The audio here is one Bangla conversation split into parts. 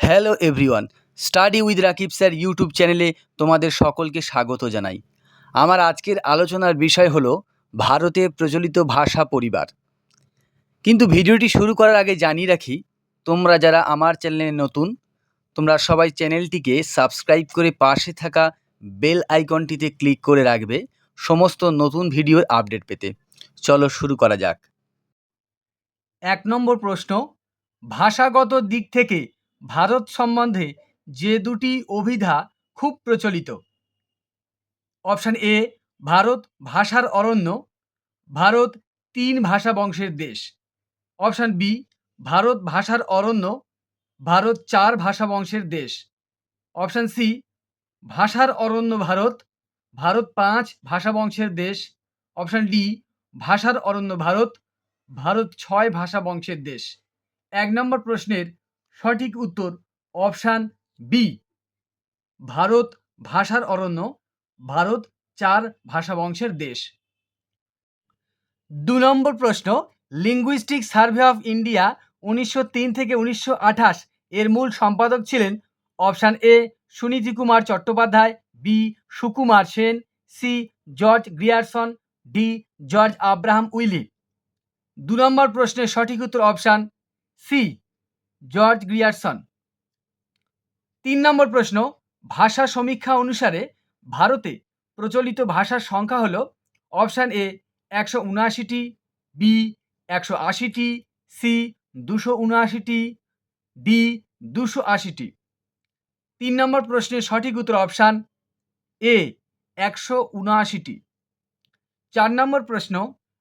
Hello everyone study with Rakib sir YouTube চ্যানেলে তোমাদের সকলকে স্বাগত জানাই। আমার আজকের আলোচনার বিষয় হলো ভারতে প্রচলিত ভাষা পরিবার। কিন্তু ভিডিওটি শুরু করার আগে জানিয়ে রাখি, তোমরা যারা আমার চ্যানেলে নতুন, তোমরা সবাই চ্যানেলটিকে সাবস্ক্রাইব করে পাশে থাকা বেল আইকনটিতে ক্লিক করে রাখবে সমস্ত নতুন ভিডিওর আপডেট পেতে। চলো শুরু করা যাক। এক নম্বর প্রশ্ন, ভাষাগত দিক থেকে ভারত সম্বন্ধে যে দুটি অভিধা খুব প্রচলিত। অপশান এ, ভারত ভাষার অরণ্য, ভারত তিন ভাষা বংশের দেশ। অপশান বি, ভারত ভাষার অরণ্য, ভারত চার ভাষা বংশের দেশ। অপশান সি, ভাষার অরণ্য ভারত ভারত পাঁচ ভাষা বংশের দেশ। অপশান ডি, ভাষার অরণ্য ভারত ভারত ছয় ভাষা বংশের দেশ। এক নম্বর প্রশ্নের সঠিক উত্তর অপশান বি। ভারত ভাষার অরণ্য। ভারত চার ভাষা বংশের দেশ। দু নম্বর প্রশ্ন লিঙ্গুইস্টিক সার্ভে অফ ইন্ডিয়া উনিশশো তিন থেকে উনিশশো আঠাশ এর মূল সম্পাদক ছিলেন option A, Suniti Kumar Chattopadhyay, B, Sukumar Sen, C, George Grierson, D, George Abraham Willie. দু নম্বর প্রশ্নের সঠিক উত্তর অপশান সি। George Grierson. তিন নম্বর প্রশ্ন, ভাষা সমীক্ষা অনুসারে ভারতে প্রচলিত ভাষার সংখ্যা হল অপশান এ একশো উনআশিটি, বি একশো আশিটি, সি দুশো উনআশিটি, ডি দুশো আশিটি। তিন নম্বর প্রশ্নের সঠিক উত্তর অপশান এ একশো উনআশিটি। চার নম্বর প্রশ্ন,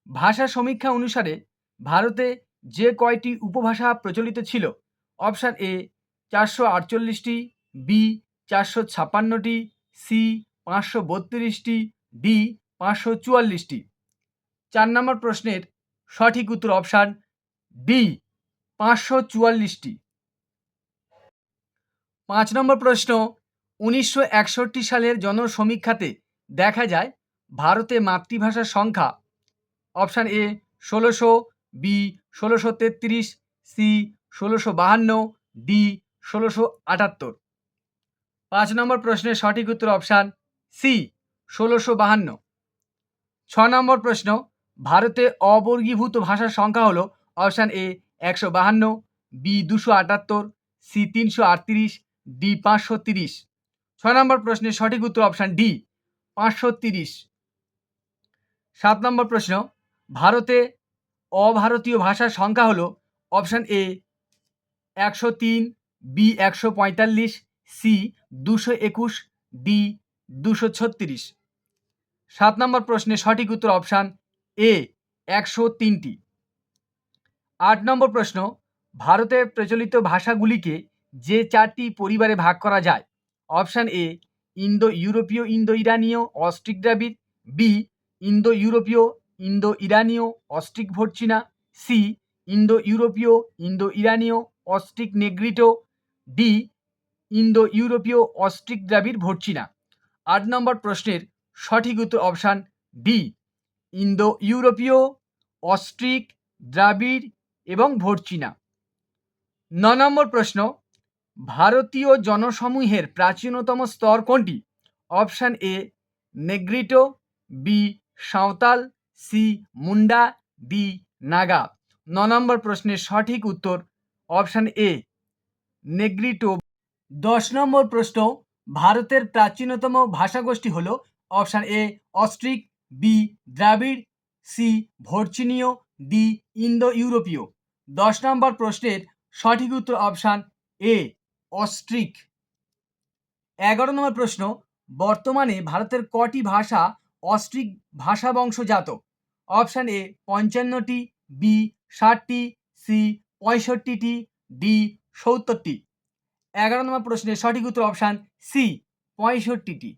ভাষা সমীক্ষা অনুসারে ভারতে যে কয়টি উপভাষা প্রচলিত ছিল? অপশান এ চারশো আটচল্লিশটি, বি চারশো ছাপ্পান্নটি, সি পাঁচশো বত্রিশটি, ডি পাঁচশো চুয়াল্লিশটি। চার নম্বর প্রশ্নের সঠিক উত্তর অপশান ডি পাঁচশো চুয়াল্লিশটি। পাঁচ নম্বর প্রশ্ন, উনিশশো একষট্টি সালের জনসমীক্ষাতে দেখা যায় ভারতে মাতৃভাষার সংখ্যা। অপশান এ ষোলোশো, বি ষোলোশো তেত্রিশ, সি ষোলোশো বাহান্ন ডি, ষোলোশো আটাত্তর। পাঁচ নম্বর প্রশ্নের সঠিক উত্তর অপশান সি, ষোলোশো বাহান্ন। ছ নম্বর প্রশ্ন, ভারতে অবর্গীভূত ভাষার সংখ্যা হলো অপশান এ, একশো বাহান্ন, বি, দুশো আটাত্তর, সি, তিনশো আটত্রিশ, ডি, পাঁচশো তিরিশ। ছ নম্বর প্রশ্নের সঠিক উত্তর অপশান ডি, পাঁচশো তিরিশ। সাত নম্বর প্রশ্ন, ভারতে অভারতীয় ভাষার সংখ্যা হলো অপশান এ একশো তিন, বি একশো পঁয়তাল্লিশ, সি দুশো একুশ, ডি দুশো ছত্রিশ। সাত নম্বর প্রশ্নে সঠিক উত্তর অপশান এ একশো তিনটি। আট নম্বর প্রশ্ন, ভারতে প্রচলিত ভাষাগুলিকে যে চারটি পরিবারে ভাগ করা যায়? অপশান এ ইন্দো ইউরোপীয় ইন্দো ইরানীয় অস্ট্রিক দ্রাবিড় বি ইন্দো ইউরোপীয় ইন্দো ইরানীয় অস্ট্রিক ভর্চিনা সি ইন্দো ইউরোপীয় ইন্দো ইরানীয় অস্ট্রিক নেগ্রিটো, ডি ইন্দো ইউরোপীয় অস্ট্রিক দ্রাবিড় ভর্চিনা আট নম্বর প্রশ্নের সঠিক উত্তর অপশান ডি ইন্দো ইউরোপীয় অস্ট্রিক দ্রাবিড় এবং ভর্চিনা ন নম্বর প্রশ্ন, ভারতীয় জনসমূহের প্রাচীনতম স্তর কোনটি? Option A, Negrito, B, Santhal, C, Munda, D, Naga. ন নম্বর প্রশ্নের সঠিক উত্তর অপশান এ, নেগ্রিটো। দশ নম্বর প্রশ্ন, ভারতের প্রাচীনতম ভাষাগোষ্ঠী হল অপশান এ, অস্ট্রিক, বি, দ্রাবিড়, সি ভর্চিনীয় ডি ইন্দো ইউরোপীয় দশ নম্বর প্রশ্নের সঠিক উত্তর অপশান এ, অস্ট্রিক। এগারো নম্বর প্রশ্ন, বর্তমানে ভারতের কটি ভাষা অস্ট্রিক ভাষা বংশজাত অপশান এ, পঞ্চান্নটি, বি, ষাটটি, সি পঁয়ষট্টিটি, ডি সত্তরটি। এগারো নম্বর প্রশ্নের সঠিক উত্তর অপশান সি, পঁয়ষট্টিটি।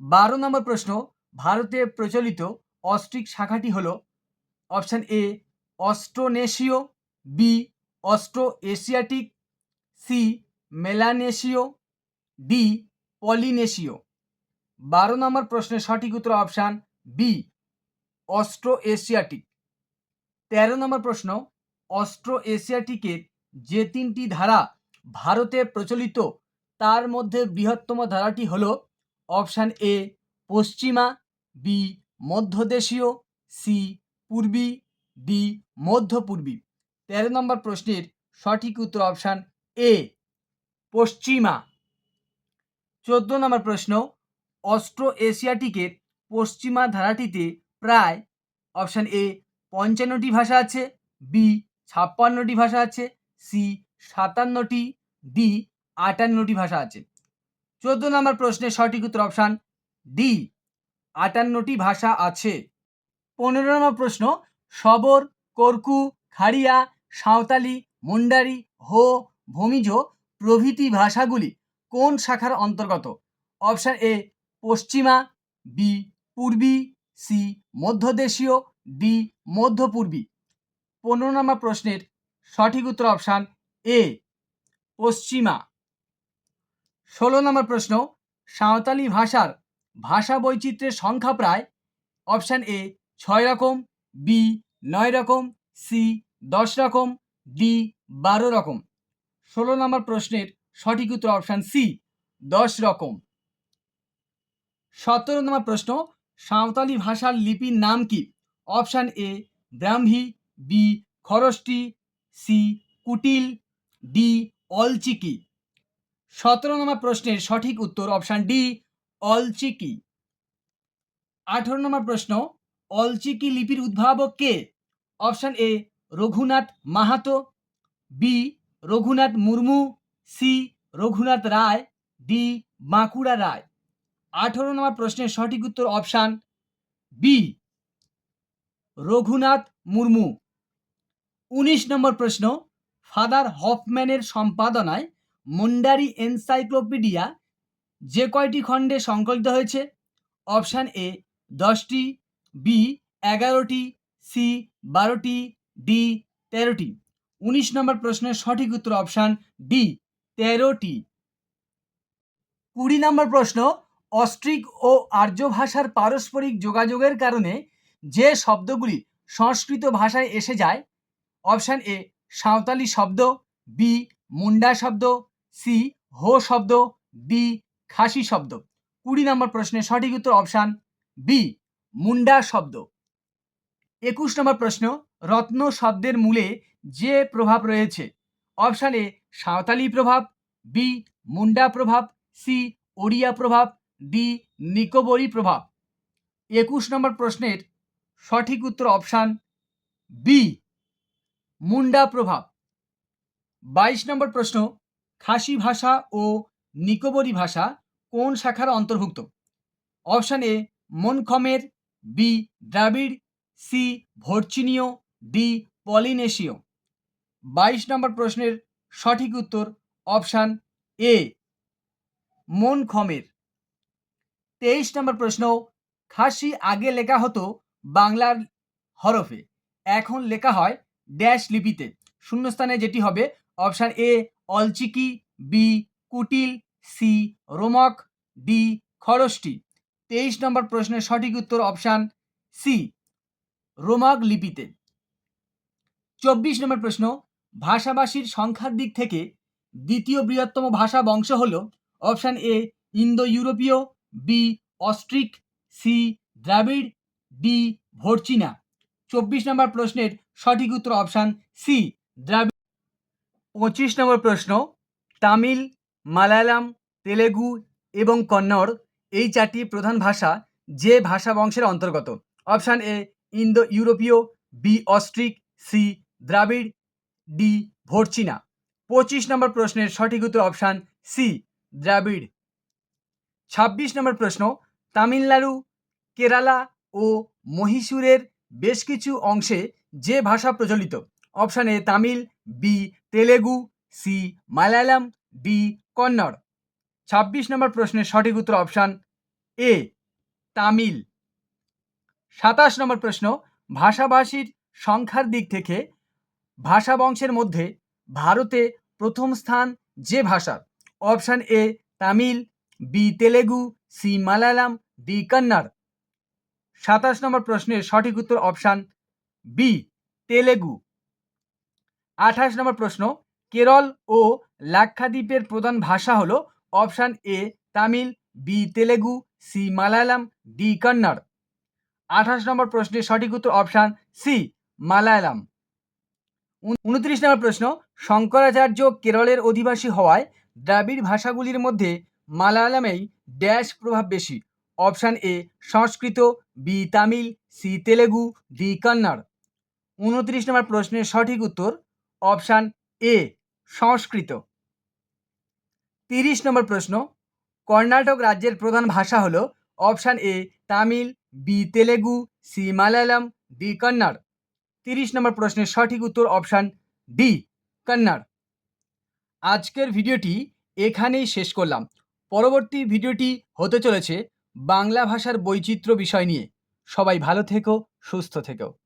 বারো নম্বর প্রশ্ন, ভারতে প্রচলিত অস্ট্রিক শাখাটি হল অপশান এ, অস্ট্রোনেশীয়, বি অস্ট্রো এশিয়াটিক সি মেলানেশীয়, ডি পলিনেশীয়। বারো নম্বর প্রশ্নের সঠিক উত্তর অপশান বি অস্ট্রো এশিয়াটিক তেরো নম্বর প্রশ্ন অস্ট্রো এশিয়াটিকের যে তিনটি ধারা ভারতে প্রচলিত, তার মধ্যে বৃহত্তম ধারাটি হল অপশান এ, পশ্চিমা, বি, মধ্যদেশীয়, সি, পূর্বী, ডি, মধ্যপূর্বী। তেরো নম্বর প্রশ্নের সঠিক উত্তর অপশান এ, পশ্চিমা। চোদ্দ নম্বর প্রশ্ন অস্ট্রো এশিয়াটিকের পশ্চিমা ধারাটিতে প্রায়, অপশান এ পঞ্চান্নটি ভাষা আছে বি ছাপ্পান্নটি ভাষা আছে সি সাতান্নটি ডি আটান্নটি ভাষা আছে। চোদ্দ নম্বর প্রশ্নের সঠিক উত্তর অপশান ডি আটান্নটি ভাষা আছে। পনেরো নম্বর প্রশ্ন, সবর, করকু, খাড়িয়া, সাঁওতালি, মুন্ডারি, হো, ভূমিজ প্রভৃতি ভাষাগুলি কোন শাখার অন্তর্গত? অপশান এ পশ্চিমা বি পূর্বী সি মধ্যদেশীয় ডি মধ্যপূর্বী। পনেরো নম্বর প্রশ্নের সঠিক উত্তর অপশান এ, পশ্চিমা। ষোলো নম্বর প্রশ্ন, সাঁওতালি ভাষার ভাষা বৈচিত্র্যের সংখ্যা প্রায় অপশান এ, ছয় রকম, বি, নয় রকম, সি, দশ রকম, ডি, বারো রকম। ষোলো নম্বর প্রশ্নের সঠিক উত্তর অপশান সি, দশ রকম। সতেরো নম্বর প্রশ্ন, সাঁওতালি ভাষার লিপির নাম কি? Option A Brahmi, B Kharosthi, C Kutila, D Ol Chiki. সতেরো নম্বর প্রশ্নের সঠিক উত্তর অপশান ডি, অলচিকি। আঠেরো নম্বর প্রশ্ন, অলচিকি লিপির উদ্ভাবক কে? Option A Raghunath Mahato, B Raghunath Murmu, C Raghunath Roy, D Bankura Roy. আঠেরো নম্বর প্রশ্নের সঠিক উত্তর অপশান বি। রঘুনাথ মুর্মু। উনিশ নম্বর প্রশ্ন, ফাদার হফম্যানের সম্পাদনায় মুন্ডারি এনসাইক্লোপিডিয়া যে কয়টি খণ্ডে সংকলিত হয়েছে? অপশান এ, দশটি, বি, এগারোটি, সি, বারোটি, ডি, তেরোটি। উনিশ নম্বর প্রশ্নের সঠিক উত্তর অপশান ডি, তেরোটি। কুড়ি নম্বর প্রশ্ন, অস্ট্রিক ও আর্য ভাষার পারস্পরিক যোগাযোগের কারণে যে শব্দগুলি সংস্কৃত ভাষায় এসে যায়, অপশান এ সাঁওতালি শব্দ বি মুন্ডা শব্দ সি হো শব্দ ডি খাসি শব্দ। কুড়ি নম্বর প্রশ্নের সঠিক উত্তর অপশান বি মুন্ডা শব্দ। একুশ নম্বর প্রশ্ন, রত্ন শব্দের মূলে যে প্রভাব রয়েছে? অপশান এ সাঁওতালি প্রভাব বি মুন্ডা প্রভাব সি ওড়িয়া প্রভাব ডি নিকোবরি প্রভাব। একুশ নম্বর প্রশ্নের সঠিক উত্তর অপশান বি, মুন্ডা প্রভাব। বাইশ নম্বর প্রশ্ন, খাসি ভাষা ও নিকোবরি ভাষা কোন শাখার অন্তর্ভুক্ত? Option A, Mon Khmer, B, Dravid, C ভর্চিনীয় ডি, পলিনেশীয়। বাইশ নম্বর প্রশ্নের সঠিক উত্তর অপশান এ মন খমের তেইশ নম্বর প্রশ্ন, খাসি আগে লেখা হতো বাংলার হরফে। এখন লেখা হয় ড্যাশ লিপিতে। শূন্যস্থানে যেটি হবে, option A, Ol Chiki, B, Kutila, C, রোমক, D, Kharosthi. তেইশ নম্বর প্রশ্নের সঠিক উত্তর অপশান সি, রোমাগ লিপিতে। চব্বিশ নম্বর প্রশ্ন, ভাষাভাষীর সংখ্যার দিক থেকে দ্বিতীয় বৃহত্তম ভাষা বংশ হল, অপশান এ ইন্দো ইউরোপীয় বি, অস্ট্রিক, সি, দ্রাবিড়, ডি ভর্চিনা। চব্বিশ নম্বর প্রশ্নের সঠিক উত্তর অপশান সি, দ্রাবিড়। পঁচিশ নম্বর প্রশ্ন, তামিল, মালায়ালাম, তেলেগু এবং কন্নড় এই চারটি প্রধান ভাষা যে ভাষা বংশের অন্তর্গত। অপশান এ ইন্দো ইউরোপীয় বি, অস্ট্রিক, সি, দ্রাবিড়, ডি, ভর্চিনা। পঁচিশ নম্বর প্রশ্নের সঠিক উত্তর অপশান সি, দ্রাবিড়। ছাব্বিশ নম্বর প্রশ্ন, তামিলনাড়ু, কেরালা ও মহীশূরের বেশ কিছু অংশে যে ভাষা প্রচলিত। Option A Tamil, B Telugu, C Malayalam, D Kannada. ছাব্বিশ নম্বর প্রশ্নের সঠিক উত্তর অপশান এ তামিল। সাতাশ নম্বর প্রশ্ন, ভাষাভাষীর সংখ্যার দিক থেকে ভাষা বংশের মধ্যে ভারতে প্রথম স্থান যে ভাষার option A Tamil, B Telugu, C Malayalam, D Kannada. সাতাশ নম্বর প্রশ্নের সঠিক উত্তর অপশান বি তেলেগু। আঠাশ নম্বর প্রশ্ন, কেরল ও লাক্ষাদ্বীপের প্রধান ভাষা হলো option A Tamil B Telugu C Malayalam D Kannada. আঠাশ নম্বর প্রশ্নের সঠিক উত্তর অপশান সি মালায়ালাম। উন- উনত্রিশ নম্বর প্রশ্ন, শঙ্করাচার্য কেরলের অধিবাসী হওয়ায় দ্রাবিড় ভাষাগুলির মধ্যে মালায়ালামেই ড্যাশ প্রভাব বেশি। Option A, Sanskrit, B, Tamil, C, Telugu, D, Kannada. উনত্রিশ নম্বর প্রশ্নের সঠিক উত্তর, অপশান এ, সংস্কৃত। তিরিশ নম্বর প্রশ্ন, কর্ণাটক রাজ্যের প্রধান ভাষা হলো option A, Tamil, B, Telugu, C, Malayalam, D, Kannada. তিরিশ নম্বর প্রশ্নের সঠিক উত্তর, অপশান ডি, কন্নড়। আজকের ভিডিওটি এখানেই শেষ করলাম। পরবর্তী ভিডিওটি হতে চলেছে বাংলা ভাষার বৈচিত্র্য বিষয় নিয়ে। সবাই ভালো থেকো সুস্থ থেকো।